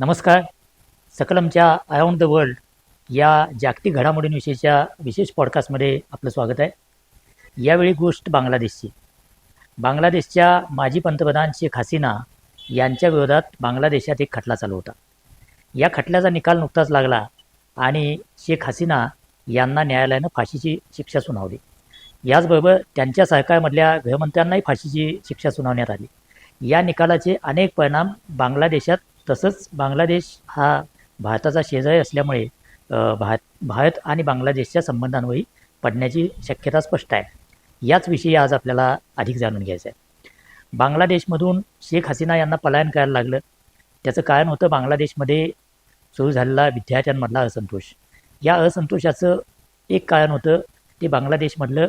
नमस्कार. सकलमच्या around the world या जागतिक घडामोडींविषयीच्या विशेष पॉडकास्टमध्ये आपलं स्वागत आहे. यावेळी गोष्ट बांगलादेशची. बांगलादेशच्या माजी पंतप्रधान शेख हसीना यांच्या विरोधात बांगलादेशात एक खटला चालू होता. या खटल्याचा निकाल नुकताच लागला आणि शेख हसीना यांना न्यायालयानं फाशीची शिक्षा सुनावली. याचबरोबर त्यांच्या सरकारमधल्या गृहमंत्र्यांनाही फाशीची शिक्षा सुनावण्यात आली. या निकालाचे अनेक परिणाम बांगलादेशात तसंच बांगलादेश हा भारताचा शेजारी असल्यामुळे भारत भारत आणि बांगलादेशच्या संबंधांवरही पडण्याची शक्यता स्पष्ट आहे. याच विषयी आज आपल्याला अधिक जाणून घ्यायचं आहे बांगलादेशमधून शेख हसीना यांना पलायन करायला लागलं. त्याचं कारण होतं बांगलादेशमध्ये सुरू झालेला विद्यार्थ्यांमधला असंतोष. या असंतोषाचं एक कारण होतं ते बांगलादेशमधलं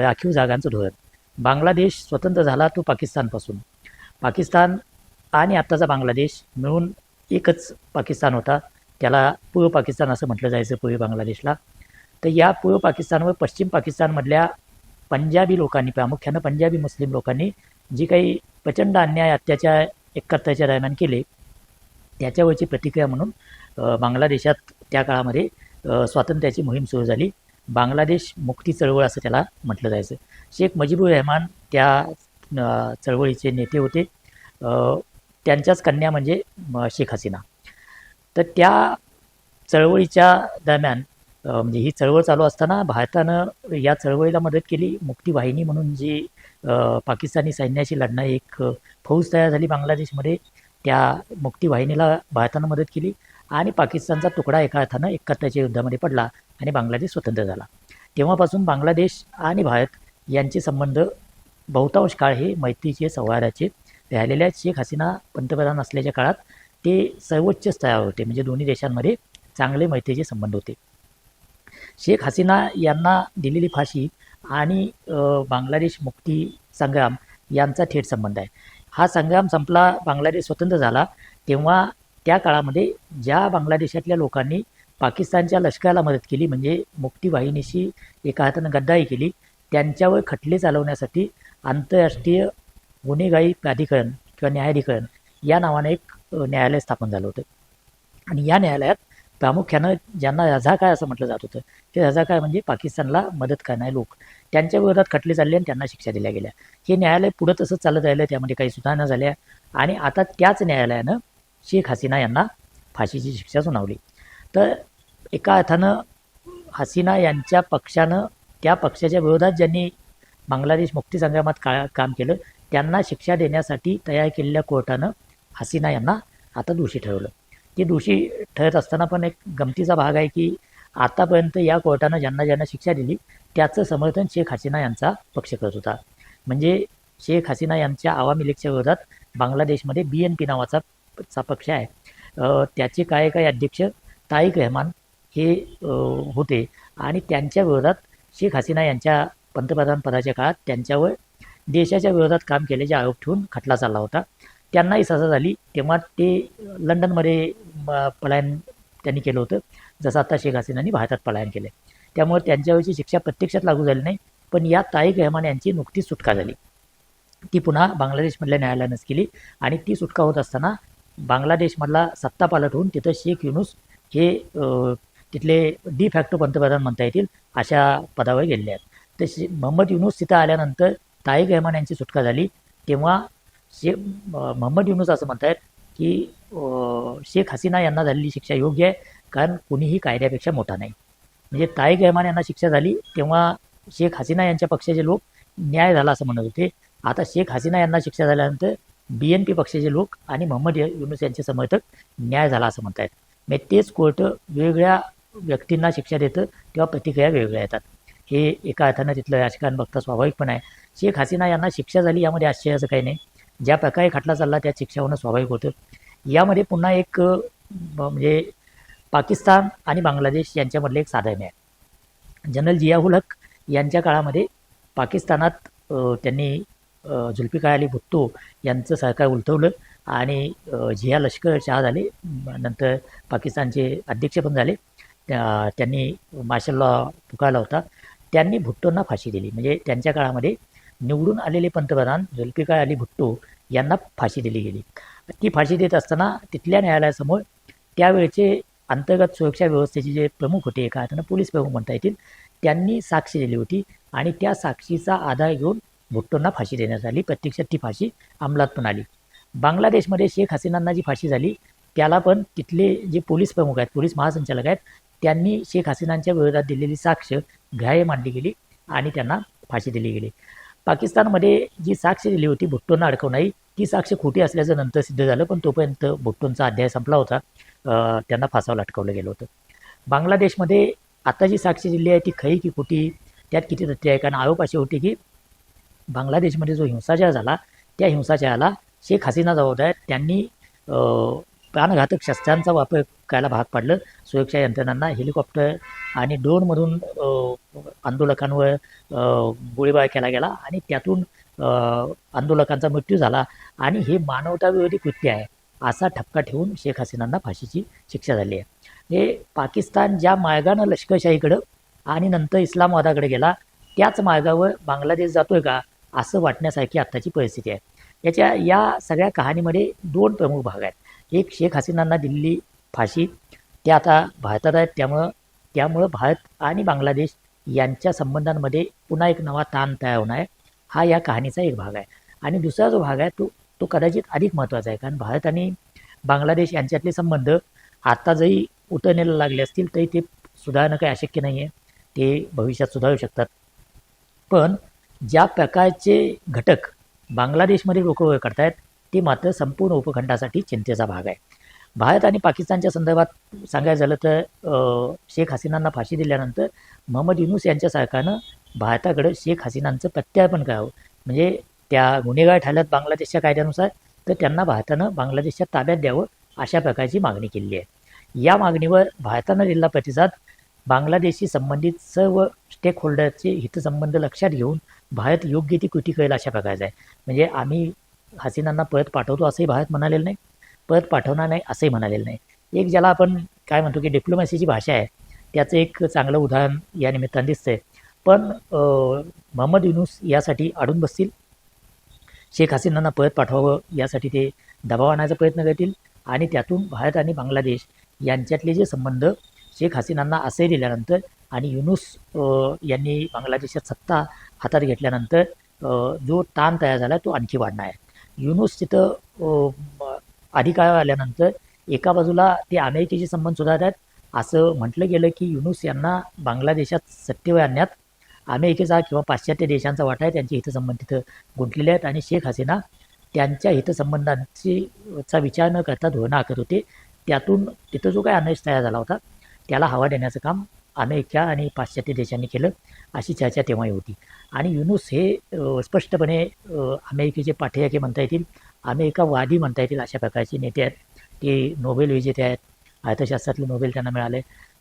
राखीव जागांचं धोरण. बांगलादेश स्वतंत्र झाला तो पाकिस्तानपासून. पाकिस्तान आणि आत्ताचा बांगलादेश मिळून एकच पाकिस्तान होता. त्याला पूर्व पाकिस्तान असं म्हटलं जायचं पूर्वी बांगलादेशला. तर या पूर्व पाकिस्तान व पश्चिम पाकिस्तानमधल्या पंजाबी लोकांनी प्रामुख्यानं पंजाबी मुस्लिम लोकांनी जी काही प्रचंड अन्याय अत्याचार एकाहत्तरच्या दरम्यान केले त्याच्यावरची प्रतिक्रिया म्हणून बांगलादेशात त्या काळामध्ये स्वातंत्र्याची मोहीम सुरू झाली. बांगलादेश मुक्ती चळवळ असं त्याला म्हटलं जायचं. शेख मुजीबुर रहमान त्या चळवळीचे नेते होते. त्यांच्याच कन्या म्हणजे म, शेख हसीना. तर त्या चळवळीच्या दरम्यान म्हणजे ही चळवळ चालू असताना भारतानं या चळवळीला मदत केली. मुक्ती वाहिनी म्हणून जी पाकिस्तानी सैन्याशी लढणारी एक फौज तयार झाली बांगलादेशमध्ये त्या मुक्ती वाहिनीला भारतानं मदत केली आणि पाकिस्तानचा तुकडा एका अर्थानं एकाहत्तरच्या युद्धामध्ये पडला आणि बांगलादेश स्वतंत्र झाला. तेव्हापासून बांगलादेश आणि भारत यांचे संबंध बहुतांश काळ हे मैत्रीचे सौहार्दाचे राहिलेल्या शेख हसीना पंतप्रधान असल्याच्या काळात ते सर्वोच्च स्तरावर होते. म्हणजे दोन्ही देशांमध्ये चांगले मैत्रीचे संबंध होते. शेख हसीना यांना दिलेली फाशी आणि बांगलादेश मुक्ती संग्राम यांचा थेट संबंध आहे. हा संग्राम संपला बांगलादेश स्वतंत्र झाला तेव्हा त्या काळामध्ये ज्या बांगलादेशातल्या लोकांनी पाकिस्तानच्या लष्कराला मदत केली म्हणजे मुक्ती वाहिनीशी एका हातानं गद्दारी केली त्यांच्यावर खटले चालवण्यासाठी आंतरराष्ट्रीय गुन्हेगारी प्राधिकरण किंवा न्यायाधिकरण या नावाने एक न्यायालय स्थापन झालं होतं. आणि या न्यायालयात प्रामुख्यानं ज्यांना रझाकार असं म्हटलं जात होतं ते रझाकार म्हणजे पाकिस्तानला मदत करणारे लोक. त्यांच्या विरोधात खटले चालले आणि त्यांना शिक्षा दिल्या गेल्या. हे न्यायालय पुढं तसंच चालत राहिलं त्यामध्ये काही सुधारणा झाल्या. आणि आता त्याच न्यायालयानं शेख हसीना यांना फाशीची शिक्षा सुनावली. तर एका अर्थानं हसीना यांच्या पक्षानं त्या पक्षाच्या विरोधात ज्यांनी बांगलादेश मुक्ती संग्रामात का काम केलं त्यांना शिक्षा देण्यासाठी तयार केलेल्या कोर्टानं हसीना यांना आता दोषी ठरवलं. ते दोषी ठरत असताना पण एक गमतीचा भाग आहे की आतापर्यंत या कोर्टानं ज्यांना ज्यांना शिक्षा दिली त्याचं समर्थन शेख हसीना यांचा पक्ष करत होता. म्हणजे शेख हसीना यांच्या आवामी लीगच्या विरोधात बांगलादेशमध्ये बी एन पी नावाचा चा पक्ष आहे. त्याचे काय काय अध्यक्ष ताईक रहमान हे होते आणि त्यांच्या विरोधात शेख हसीना यांच्या पंतप्रधान पदाच्या काळात त्यांच्यावर देशाच्या विरोधात काम केल्याचे आरोप ठेवून खटला चालला होता. त्यांनाही सजा झाली. तेव्हा ते लंडनमध्ये पलायन त्यांनी केलं होतं. जसं आता शेख हसीनांनी भारतात पलायन केलं त्यामुळे त्यांच्यावरची शिक्षा प्रत्यक्षात लागू झाली नाही पण या ताईक रहमान यांची नुकतीच सुटका झाली. ती पुन्हा बांगलादेशमधल्या न्यायालयानंच केली आणि ती सुटका होत असताना बांगलादेशमधला सत्ता पालट होऊन तिथं शेख युनुस हे तिथले डी फॅक्टो पंतप्रधान म्हणता येतील अशा पदावर गेलेले आहेत. तर शे मोहम्मद युनुस तिथं आल्यानंतर ताईक रहमान यांची सुटका झाली. तेव्हा शे मोहम्मद युनुस असं म्हणत आहेत की शेख हसीना यांना झालेली शिक्षा योग्य आहे कारण कुणीही कायद्यापेक्षा मोठा नाही. म्हणजे ताईक रहमान यांना शिक्षा झाली तेव्हा शेख हसीना यांच्या पक्षाचे लोक न्याय झाला असं म्हणत होते. आता शेख हसीना यांना शिक्षा झाल्यानंतर बी एन पी पक्षाचे लोक आणि मोहम्मद युनुस यांचे समर्थक न्याय झाला असं म्हणत आहेत म्हणजे तेच कोर्ट वेगवेगळ्या व्यक्तींना शिक्षा देतं तेव्हा प्रतिक्रिया वेगवेगळ्या येतात. हे एका अर्थानं तिथलं राजकारण बघता स्वाभाविक पण आहे. शेख हसीना यांना शिक्षा झाली यामध्ये आश्चर्याचं काही नाही. ज्या प्रकारे खटला चालला त्या शिक्षा होणं स्वाभाविक होतं. यामध्ये पुन्हा एक म्हणजे पाकिस्तान आणि बांगलादेश यांच्यामधले एक साधर्म्य आहे. जनरल जियाउल हक यांच्या काळामध्ये पाकिस्तानात त्यांनी अ, अली भुट्टो यांचं सरकार उलथवलं आणि झिया लष्कर शहा झाले. नंतर पाकिस्तानचे अध्यक्ष पण झाले. त्यांनी मार्शल लॉ पुकारला होता. त्यांनी भुट्टोंना फाशी दिली. म्हणजे त्यांच्या काळामध्ये निवडून आलेले पंतप्रधान जुल्फिकार अली भुट्टो यांना फाशी दिली गेली. ती फाशी देत असताना तिथल्या न्यायालयासमोर त्यावेळचे अंतर्गत सुरक्षा व्यवस्थेचे जे प्रमुख होते एका अर्थानं पोलीस प्रमुख म्हणता येतील त्यांनी साक्ष दिली होती आणि त्या साक्षीचा आधार घेऊन भुट्टोंना फाशी देण्यात आली. प्रत्यक्षात ती फाशी अंमलात पण आली. बांगलादेशमध्ये शेख हसीनांना जी फाशी झाली त्याला पण तिथले जे पोलीस प्रमुख आहेत पोलीस महासंचालक आहेत त्यांनी शेख हसीनांच्या विरोधात दिलेली साक्ष ग्राह्य मानली गेली आणि त्यांना फाशी दिली गेली. पाकिस्तानमध्ये जी साक्ष दिली होती भुट्टोंना अडकवणारी ती साक्ष खोटी असल्याचं नंतर सिद्ध झालं पण तोपर्यंत भुट्टोंचा अध्याय संपला होता. त्यांना फासावर लटकवलं गेलं होतं. बांगलादेशमध्ये आता जी साक्ष दिली आहे ती खरी की खोटी त्यात किती तथ्य आहे? कारण आरोप असे होते की बांगलादेशमध्ये जो हिंसाचार झाला त्या हिंसाचाराला शेख हसीना जबाबदार त्यांनी प्राणघातक शस्त्रांचा वापर करायला भाग पाडलं. सुरक्षा यंत्रणांना हेलिकॉप्टर आणि ड्रोनमधून आंदोलकांवर गोळीबार केला गेला आणि त्यातून आंदोलकांचा मृत्यू झाला. आणि हे मानवताविरोधी कृत्य आहे असा ठपका ठेवून शेख हसीनांना फाशीची शिक्षा झाली आहे. हे पाकिस्तान ज्या मार्गानं लष्करशाहीकडं आणि नंतर इस्लामवादाकडे गेला त्याच मार्गावर बांगलादेश जातोय का असं वाटण्यासारखी आत्ताची परिस्थिती आहे. याच्या या सगळ्या कहाणीमध्ये दोन प्रमुख भाग आहेत. एक शेख हसीनांना दिल्ली फाशी. त्या आता भारतात आहेत त्यामुळं त्यामुळं भारत आणि बांगलादेश यांच्या संबंधांमध्ये पुन्हा एक नवा ताण तयार होणार आहे. हा या कहाणीचा एक भाग आहे. आणि दुसरा जो भाग आहे तो तो कदाचित अधिक महत्त्वाचा आहे कारण भारत आणि बांगलादेश यांच्यातले संबंध आता जरी उतरण्याला लागले असतील तरी ते सुधारणं काही अशक्य नाही आहे ते भविष्यात सुधारू शकतात. पण ज्या प्रकारचे घटक बांगलादेशमध्ये लोक करतायत ते मात्र संपूर्ण उपखंडासाठी चिंतेचा भाग आहे. भारत आणि पाकिस्तानच्या संदर्भात सांगायचं झालं तर शेख हसीनांना फाशी दिल्यानंतर मोहम्मद युनुस यांच्या सरकारनं भारताकडं शेख हसीनांचं प्रत्यार्पण करावं. म्हणजे त्या गुन्हेगार ठरल्यात बांगलादेशच्या कायद्यानुसार तर त्यांना भारतानं बांगलादेशच्या ताब्यात द्यावं अशा प्रकारची मागणी केली आहे. या मागणीवर भारतानं दिलेला प्रतिसाद बांगलादेशशी संबंधित सर्व स्टेक होल्डरचे हितसंबंध लक्षात घेऊन भारत योग्य ती कृती करेल अशा प्रकारचा आहे. म्हणजे आम्ही हसीनांना परत पाठवतो असंही भारत म्हणालेलं नाही. परत पाठवणार नाही असंही म्हणालेलं नाही. एक ज्याला आपण काय म्हणतो की डिप्लोमॅसीची भाषा आहे त्याचं एक चांगलं उदाहरण या निमित्तानं दिसतंय. पण महम्मद मोहम्मद युनुस यासाठी अडून बसतील? शेख हसीनांना परत पाठवावं यासाठी ते दबाव आणायचा प्रयत्न करतील? आणि त्यातून भारत आणि बांगलादेश यांच्यातले जे संबंध शेख हसीनांना असे दिल्यानंतर आणि युनुस यांनी बांगलादेशात सत्ता हातात घेतल्यानंतर जो ताण तयार झाला तो आणखी वाढणार आहे. युनुस तिथं अधिकार आल्यानंतर एका बाजूला ते अमेरिकेचे संबंध सुधारतात. असं म्हटलं गेलं की युनुस यांना बांगलादेशात सत्तेवर आणण्यात अमेरिकेचा किंवा पाश्चात्य देशांचा वाटा आहे. त्यांचे हितसंबंध तिथं गुंतलेले आहेत आणि शेख हसीना त्यांच्या हितसंबंधांची चा विचार न करता धोरणं आखत होते. त्यातून तिथं जो काही अनैश तयार झाला होता त्याला हवा देण्याचं काम अमेरिका आणि पाश्चात्य देशांनी केलं अशी चर्चा तेव्हाही होती. आणि युनुस हे स्पष्टपणे अमेरिकेचे पाठयाके म्हणता येतील. आम्ही एका वादी म्हणता येतील अशा प्रकारचे नेते आहेत. ते नोबेल विजेते आहेत. अर्थशास्त्रातलं नोबेल त्यांना मिळाले.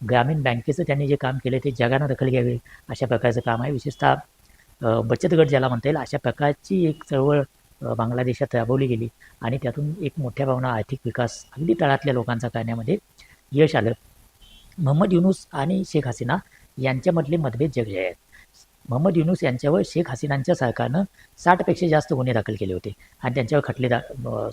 ग्रामीण बँकेचं त्यांनी जे काम केलं ते जगानं दखल घ्यावी अशा प्रकारचं काम आहे. विशेषतः बचत गट ज्याला म्हणता येईल अशा प्रकारची एक चळवळ बांगलादेशात राबवली गेली. आणि त्यातून एक मोठ्या प्रमाणात आर्थिक विकास अगदी तळातल्या लोकांचा करण्यामध्ये यश आलं. मोहम्मद युनुस आणि शेख हसीना यांच्यामधले मतभेद जगले आहेत. मोहम्मद युनुस यांच्यावर शेख हसीनांच्या सरकारनं साठपेक्षा जास्त गुन्हे दाखल केले होते आणि त्यांच्यावर खटले दा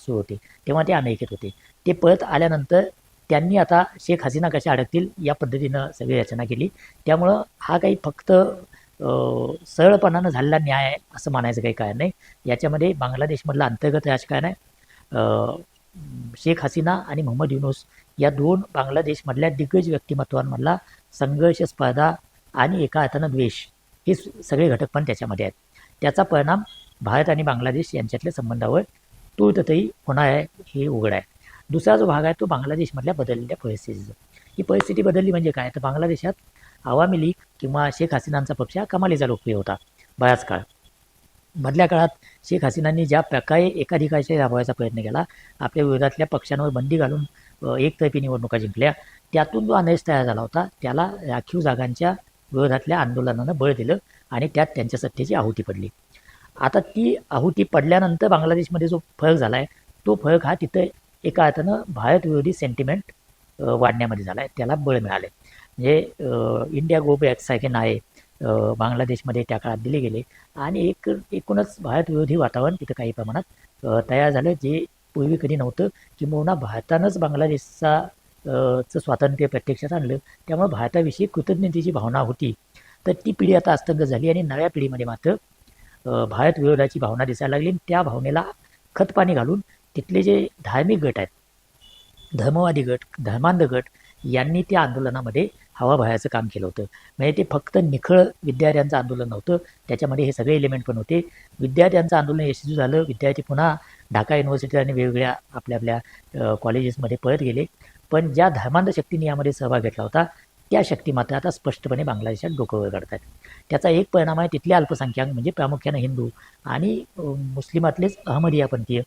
सुरू होते. तेव्हा ते अमेरिकेत होते. ते परत आल्यानंतर त्यांनी आता शेख हसीना कशा अडकतील या पद्धतीनं सगळी रचना केली. त्यामुळं हा काही फक्त सरळपणानं झालेला न्याय आहे असं म्हणायचं काही कारण नाही. याच्यामध्ये बांगलादेशमधलं अंतर्गत राजकारण आहे. शेख हसीना आणि मोहम्मद युनुस या दोन बांगलादेशमधल्या दिग्गज व्यक्तिमत्वांमधला संघर्ष स्पर्धा आणि एका अर्थानं द्वेष हे सगळे घटक पण त्याच्यामध्ये आहेत. त्याचा परिणाम भारत आणि बांगलादेश यांच्यातल्या संबंधावर तूर्ततही होणार आहे हे उघड आहे. दुसरा जो भाग आहे तो बांगलादेशमधल्या बदललेल्या परिस्थितीचा ही परिस्थिती बदलली म्हणजे काय? तर बांगलादेशात आवामी लीग किंवा शेख हसीनांचा पक्ष हा कमालीचा लोकप्रिय होता बराच काळ. मधल्या काळात शेख हसीनांनी ज्या प्रकारे एकाधिकारशाही राबवायचा प्रयत्न केला आपल्या विरोधातल्या पक्षांवर बंदी घालून एकतर्फी निवडणुका जिंकल्या त्यातून जो अनैश तयार झाला होता त्याला राखीव जागांच्या विरोधातल्या आंदोलनानं बळ दिलं आणि त्यात त्यांच्या सत्तेची आहुती पडली. आता ती आहुती पडल्यानंतर बांगलादेशमध्ये जो फरक झाला आहे तो फरक हा तिथं एका अर्थानं भारतविरोधी सेंटिमेंट वाढण्यामध्ये झाला आहे त्याला बळ मिळाले म्हणजे इंडिया गो बॅक सारखे नाळे बांगलादेशमध्ये त्या काळात दिले गेले आणि एक एकूणच भारतविरोधी वातावरण तिथं काही प्रमाणात तयार झालं जे पूर्वी कधी नव्हतं किंबहुना भारतानंच बांगलादेशचा चं स्वातंत्र्य प्रत्यक्षात आणलं. त्यामुळे भारताविषयी कृतज्ञतेची भावना होती. तर ती पिढी आता अस्तंग झाली आणि नव्या पिढीमध्ये मात्र भारत विरोधाची भावना दिसायला लागली. आणि त्या भावनेला खतपाणी घालून तिथले जे धार्मिक गट आहेत धर्मवादी गट धर्मांध गट यांनी त्या आंदोलनामध्ये हवा भरायचं काम केलं होतं. म्हणजे ते फक्त निखळ विद्यार्थ्यांचं आंदोलन नव्हतं. त्याच्यामध्ये हे सगळे एलिमेंट पण होते. विद्यार्थ्यांचं आंदोलन यशस्वी झालं. विद्यार्थी पुन्हा ढाका युनिव्हर्सिटी आणि वेगवेगळ्या आपल्या आपल्या कॉलेजेसमध्ये परत गेले. पण ज्या धर्मांध शक्तीने यामध्ये सहभाग घेतला होता त्या शक्ती मात्र आता स्पष्टपणे बांगलादेशात डोकं वर आहेत त्याचा एक परिणाम आहे तिथले अल्पसंख्याक म्हणजे प्रामुख्याने हिंदू आणि मुस्लिमातलेच अहमदियापंथीय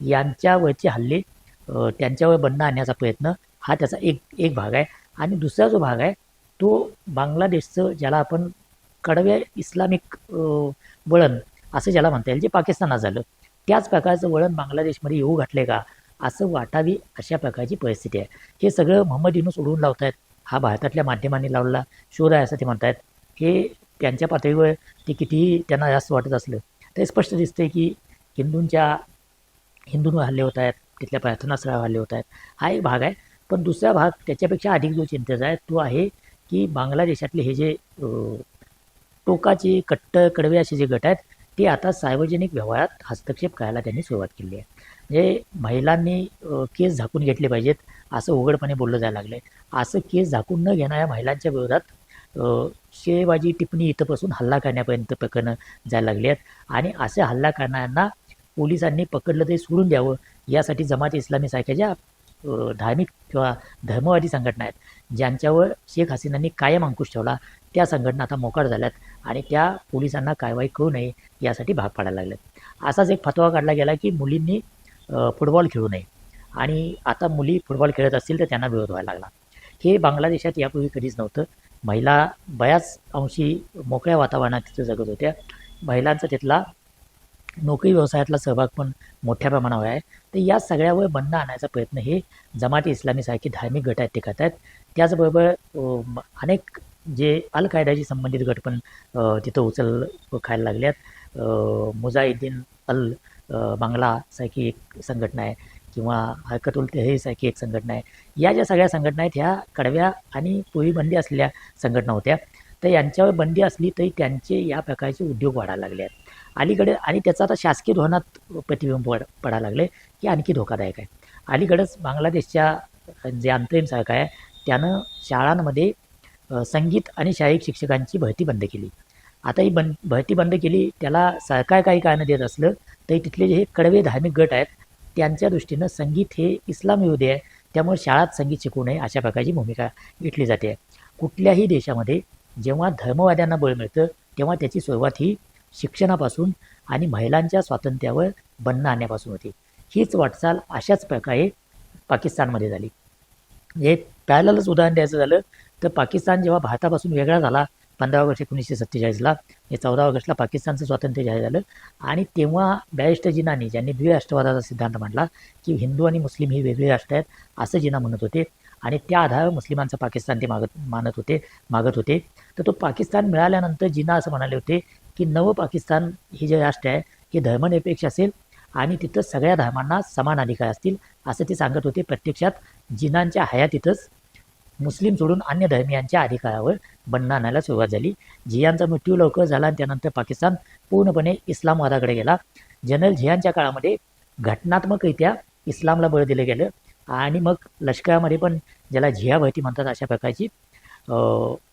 यांच्यावरचे हल्ले त्यांच्यावर बंद आणण्याचा प्रयत्न हा त्याचा एक एक भाग आहे. आणि दुसरा जो भाग आहे तो बांगलादेशचं ज्याला आपण कडव्या इस्लामिक वळण असं ज्याला म्हणता येईल जे पाकिस्तानात झालं. त्याच प्रकारचं वळण बांगलादेशमध्ये येऊ घातले का? असं वाटावी अशा प्रकारची परिस्थिती आहे. हे सगळं मोहम्मद युनूस उडवून लावत आहेत हा भारतातल्या माध्यमांनी लावलेला शोध आहे असं ते म्हणतायत. हे त्यांच्या पातळीवर ते कितीही त्यांना जास्त वाटत असलं ते स्पष्ट दिसतंय की हिंदूंच्या हिंदूंवर हल्ले होत आहेत. तिथल्या प्रार्थनास्थळावर हल्ले होत आहेत. हा एक भाग आहे. पण दुसरा भाग त्याच्यापेक्षा अधिक जो चिंतेचा आहे तो आहे की बांगलादेशातले हे जे टोकाचे कट्टर कडवे असे जे गट आहेत ते आता सार्वजनिक व्यवहारात हस्तक्षेप करायला त्यांनी सुरुवात केली आहे. म्हणजे महिलांनी केस झाकून घेतले पाहिजेत असं उघडपणे बोललं जायला लागलं आहे असं केस झाकून न घेणाऱ्या महिलांच्या विरोधात शेबाजी टिप्पणी इथंपासून हल्ला करण्यापर्यंत प्रकरणं जायला लागली आहेत. आणि असे हल्ला करणाऱ्यांना पोलिसांनी पकडलं ते सोडून द्यावं यासाठी जमात इस्लामी सारख्या ज्या धार्मिक किंवा धर्मवादी संघटना आहेत ज्यांच्यावर शेख हसीनांनी कायम अंकुश ठेवला. त्या संघटना आता मोकाट झाल्यात आणि त्या पोलिसांना कारवाई करू नये यासाठी भाग पाडायला लागल्यात. असाच एक फतवा काढला गेला की मुलींनी फुटबॉल खेळू नये. आणि आता मुली फुटबॉल खेळत असतील तर त्यांना विरोध व्हायला लागला. हे बांगलादेशात यापूर्वी कधीच नव्हतं. महिला बऱ्याच अंशी मोकळ्या वातावरणात तिथं जगत होत्या. महिलांचा तिथला नोकरी व्यवसायातला सहभाग पण मोठ्या प्रमाणावर आहे. तर या सगळ्यावर बंद आणायचा प्रयत्न हे जमाती इस्लामीसारखी धार्मिक गट आहेत ते करत आहेत त्याचबरोबर म- अनेक जे अल कायदाशी संबंधित गट पण तिथं उचल खायला लागल्यात. मुजाहिद्दीन अल बांगला बांगलासारखी एक संघटना आहे किंवा हरकतुल सारखी एक संघटना आहे. या ज्या सगळ्या संघटना आहेत ह्या कडव्या आणि पूर्वी बंदी असलेल्या संघटना होत्या. तर यांच्यावर बंदी असली तरी त्यांचे या प्रकारचे उद्योग वाढायला लागले आहेत. अलीकडे आणि त्याचा आता शासकीय धोरणात प्रतिबिंब पड पडायला लागले की आणखी धोकादायक आहे. अलीकडेच बांगलादेशच्या जे अंतरिम सरकार आहे त्यानं शाळांमध्ये संगीत आणि शारीरिक शिक्षकांची भरती बंद केली. आता ही बंद भरती बंद केली त्याला सरकार काही कारणं देत असलं तरी तिथले जे हे कडवे धार्मिक गट आहेत त्यांच्या दृष्टीनं संगीत हे इस्लाम विरोधी आहे त्यामुळे शाळात संगीत शिकू नये अशा प्रकारची भूमिका घेतली जाते. कुठल्याही देशामध्ये जेव्हा धर्मवाद्यांना बळ मिळतं तेव्हा त्याची सुरुवात ही शिक्षणापासून आणि महिलांच्या स्वातंत्र्यावर बंधनं आणण्यापासून होती. हीच वाटचाल अशाच प्रकारे पाकिस्तानमध्ये झाली. हे पॅरलच उदाहरण द्यायचं झालं तर पाकिस्तान जेव्हा भारतापासून वेगळा झाला पंधरा ऑगस्ट एकोणीसशे सत्तेचाळीसला हे चौदा ऑगस्टला पाकिस्तानचं स्वातंत्र्य जाहीर झालं. आणि तेव्हा बॅरिस्टर जिनानी ज्यांनी द्विराष्ट्रवादाचा सिद्धांत मांडला की हिंदू आणि मुस्लिम ही वेगळी राष्ट्र आहेत असं जिना म्हणत होते. आणि त्या आधारावर मुस्लिमांचा पाकिस्तान ते मागत मानत होते मागत होते. तर तो पाकिस्तान मिळाल्यानंतर जिना असं म्हणाले होते की नवं पाकिस्तान हे जे राष्ट्र आहे हे धर्मनिरपेक्ष असेल आणि तिथं सगळ्या धर्मांना समान अधिकार असतील असं ते सांगत होते. प्रत्यक्षात जिनांच्या हयातीतच मुस्लिम सोडून अन्य धर्मियांच्या अधिकारावर बंधन आणायला सुरुवात झाली. झियांचा मृत्यू लवकर झाला आणि त्यानंतर पाकिस्तान पूर्णपणे इस्लामवादाकडे गेला. जनरल झियांच्या काळामध्ये घटनात्मकरित्या इस्लामला बळ दिलं गेलं आणि मग लष्करामध्ये पण ज्याला झिया भरती म्हणतात अशा प्रकारची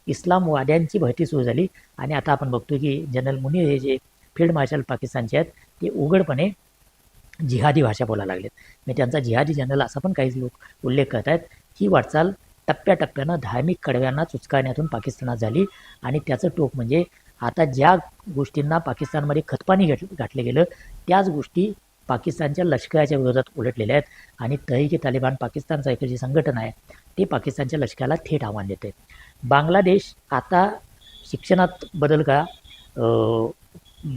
इस्लामवाद्यांची भरती सुरू झाली. आणि आता आपण बघतो की जनरल मुनीर हे जे फील्ड मार्शल पाकिस्तानचे आहेत ते उघडपणे जिहादी भाषा बोलायला लागलेत. म्हणजे त्यांचा जिहादी जनरल असा पण काही लोक उल्लेख करत आहेत ही वाटचाल टप्प्याटप्प्यानं धार्मिक कडव्यांना चुचकारण्यातून पाकिस्तानात झाली आणि त्याचं टोक म्हणजे आता ज्या गोष्टींना पाकिस्तानमध्ये खतपाणी घट घातलं गेलं त्याच गोष्टी पाकिस्तानच्या लष्कराच्या विरोधात उलटलेल्या आहेत आणि तहरीक तालिबान पाकिस्तानचं एक जी संघटन आहे ते पाकिस्तानच्या लष्कराला थेट आव्हान देते बांगलादेश आता शिक्षणात बदल का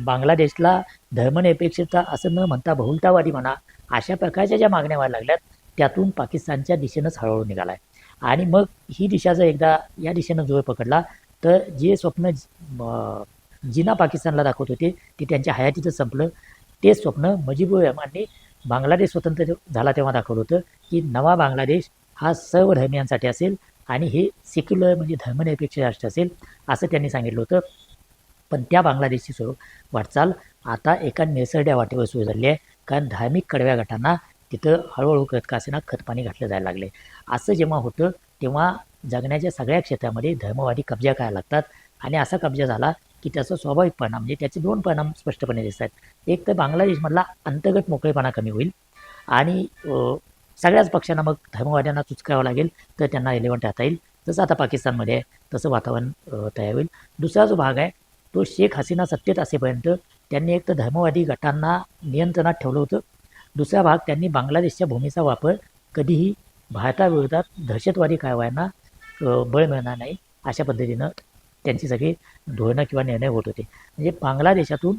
बांगलादेशला धर्मनिरपेक्षता असं न म्हणता बहुलतावादी म्हणा अशा प्रकारच्या ज्या मागण्या व्हायला लागल्यात त्यातून पाकिस्तानच्या दिशेनंच हळूहळू निघाला आहे आणि मग ही दिशा जर एकदा या दिशेनं जोर पकडला तर जे स्वप्न जिना पाकिस्तानला दाखवत होते ते त्यांच्या हयातीचं संपलं. ते स्वप्न मुजीबुर रहमानने बांगलादेश स्वतंत्र झाला तेव्हा दाखवलं होतं की नवा बांगलादेश हा सर्व धर्मियांसाठी असेल आणि हे सेक्युलर म्हणजे धर्मनिरपेक्ष राष्ट्र असेल असं त्यांनी सांगितलं होतं. पण त्या बांगलादेशची स्वरूप वाटचाल आता एका निसरड्या वाटेवर सुरू झाली आहे. कारण धार्मिक कडव्या गटांना तिथं हळूहळू करत खतपाणी घातलं जायला लागले. असं जेव्हा होतं तेव्हा जगण्याच्या सगळ्या क्षेत्रामध्ये धर्मवादी कब्जा करायला लागतात आणि असा कब्जा झाला की त्याचा स्वाभाविक परिणाम म्हणजे त्याचे दोन परिणाम स्पष्टपणे दिसत आहेत एक तर बांगलादेशमधला अंतर्गत मोकळेपणा कमी होईल आणि सगळ्याच पक्षांना मग धर्मवाद्यांना चुचकावं लागेल तर त्यांना रिलेवंट राहता येईल. जसं आता पाकिस्तानमध्ये आहे तसं वातावरण तयार होईल. दुसरा जो भाग आहे तो शेख हसीना सत्तेत असेपर्यंत त्यांनी एक तर धर्मवादी गटांना नियंत्रणात ठेवलं होतं दुसरा भाग त्यांनी बांगलादेशच्या भूमीचा वापर कधीही भारताविरोधात दहशतवादी कारवायांना बळ मिळणार नाही अशा पद्धतीनं त्यांची सगळी धोरणं किंवा निर्णय होत होते. म्हणजे बांगलादेशातून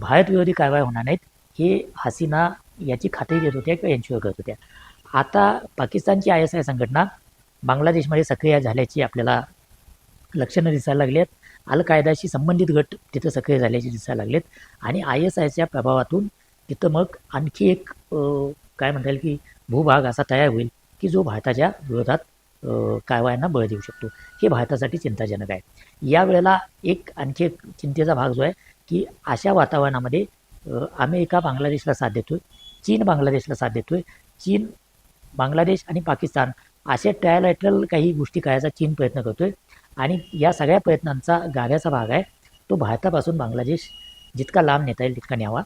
भारतविरोधी कारवाया होणार नाहीत हे हसीना याची खात्री देत होत्या किंवा एन्श्युअर करत होत्या. आता पाकिस्तानची आय एस आय संघटना बांगलादेशमध्ये सक्रिय झाल्याची आपल्याला लक्षणं दिसायला लागली आहेत अल कायदाशी संबंधित गट तिथं सक्रिय झाल्याचे दिसायला लागलेत. आणि आय एस आयच्या प्रभावातून तिथं मग आणखी एक काय म्हणता येईल की भूभाग असा तयार होईल की जो भारताच्या विरोधात कारवायांना बळ देऊ शकतो. हे भारतासाठी चिंताजनक आहे. यावेळेला एक आणखी एक चिंतेचा भाग जो आहे की अशा वातावरणामध्ये अमेरिका बांगलादेशला साथ देतोय चीन बांगलादेशला साथ देतोय. चीन बांगलादेश आणि पाकिस्तान असे ट्रायलॅटरल काही गोष्टी करायचा चीन प्रयत्न करतोय आणि या सगळ्या प्रयत्नांचा गाभ्याचा भाग आहे. तो भारतापासून बांगलादेश जितका लांब नेता येईल तितका न्यावा.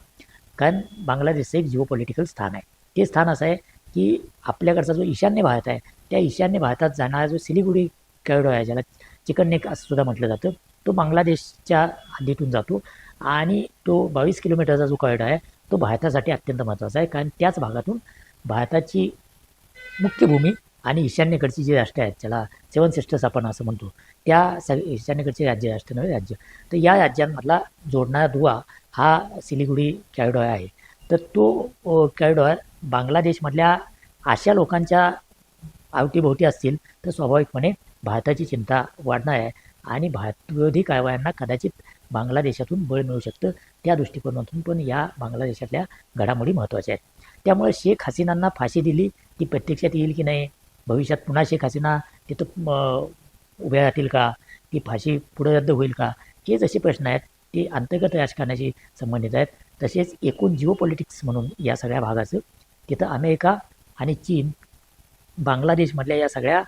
कारण बांगलादेशचं एक जिओ पॉलिटिकल स्थान आहे. ते स्थान असं आहे की आपल्याकडचा जो ईशान्य भारत आहे त्या ईशान्य भारतात जाणारा जो सिलिगुडी कॉरिडॉर आहे ज्याला चिकन नेक असं सुद्धा म्हटलं जातं तो बांगलादेशच्या हद्दीतून जातो आणि तो बावीस किलोमीटरचा जो कॉरिडॉर आहे तो भारतासाठी अत्यंत महत्त्वाचा आहे. कारण त्याच भागातून भारताची मुख्य भूमी आणि ईशान्येकडची जी राष्ट्र आहेत ज्याला सेवन सिस्टर्स आपण असं म्हणतो त्या सग ईशान्येकडचे राज्य राष्ट्र नव्हे राज्य. तर या राज्यांमधला जोडणारा दुवा हा सिलिगुडी कॅरिडॉर आहे. तर तो कॅरिडॉर बांगलादेशमधल्या अशा लोकांच्या अवतीभोवती असतील तर स्वाभाविकपणे भारताची चिंता वाढणार आहे आणि भारतविरोधी कारवायांना कदाचित बांगलादेशातून बळ मिळू शकतं. त्या दृष्टिकोनातून पण या बांगलादेशातल्या घडामोडी महत्त्वाच्या आहेत. त्यामुळे शेख हसीनांना फाशी दिली ती प्रत्यक्षात येईल की नाही? भविष्यात पुन्हा शेख हसीना तिथं उभ्या राहतील का? ती फाशी पुढे रद्द होईल का? हे जसे प्रश्न आहेत ते अंतर्गत राजकारणाशी संबंधित आहेत. तसेच एकूण जिओपॉलिटिक्स म्हणून या सगळ्या भागाचं तिथं अमेरिका आणि चीन बांगलादेशमधल्या या सगळ्या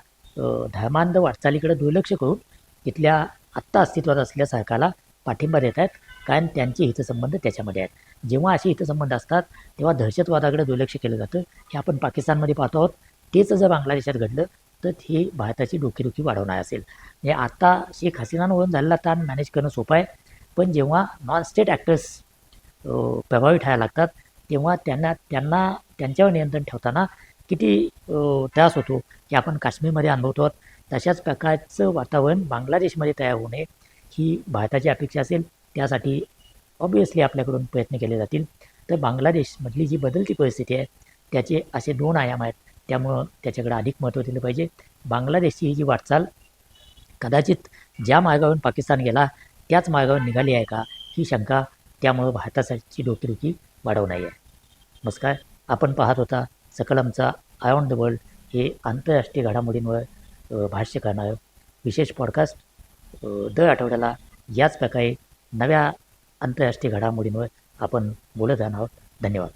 धर्मांध वाटचालीकडे दुर्लक्ष करून तिथल्या आत्ता अस्तित्वात असलेल्या सरकारला पाठिंबा देत आहेत. कारण त्यांचे हितसंबंध त्याच्यामध्ये आहेत. जेव्हा असे हितसंबंध असतात तेव्हा दहशतवादाकडे दुर्लक्ष केलं जातं. हे आपण पाकिस्तानमध्ये पाहतो आहोत. तेच जर बांगलादेशात घडलं तर हे भारताची डोकेदुखी वाढवणार असेल. म्हणजे आत्ता शेख हसीनांवरून झालेला ताण मॅनेज करणं सोपं आहे. पण जेव्हा नॉन स्टेट ॲक्टर्स प्रभावी ठरायला लागतात तेव्हा त्यांना त्यांना त्यांच्यावर नियंत्रण ठेवताना किती त्रास होतो की आपण काश्मीरमध्ये अनुभवतो आहोत. तशाच प्रकारचं वातावरण बांगलादेशमध्ये तयार होणे ही भारताची अपेक्षा असेल. त्यासाठी ऑब्वियसली आपल्याकडून प्रयत्न केले जातील. तर बांगलादेशमधली जी बदलती परिस्थिती आहे त्याचे असे दोन आयाम आहेत. त्यामुळं त्याच्याकडे अधिक महत्त्व दिलं पाहिजे. बांगलादेशची ही जी वाटचाल कदाचित ज्या मार्गावरून पाकिस्तान गेला त्याच मार्गावर निघाली आहे का? ही शंका त्यामुळं भारतासाठी डोकेदुखी वाढवणारी आहे नमस्कार. आपण पाहत होता सकलमचा आयॉन द वर्ल्ड हे आंतरराष्ट्रीय घडामोडींवर भाष्य करणारं विशेष पॉडकास्ट दर आठवड्याला याच प्रकारे नव्या आंतरराष्ट्रीय घडामोडींवर आपण बोलत राहणार आहोत. धन्यवाद.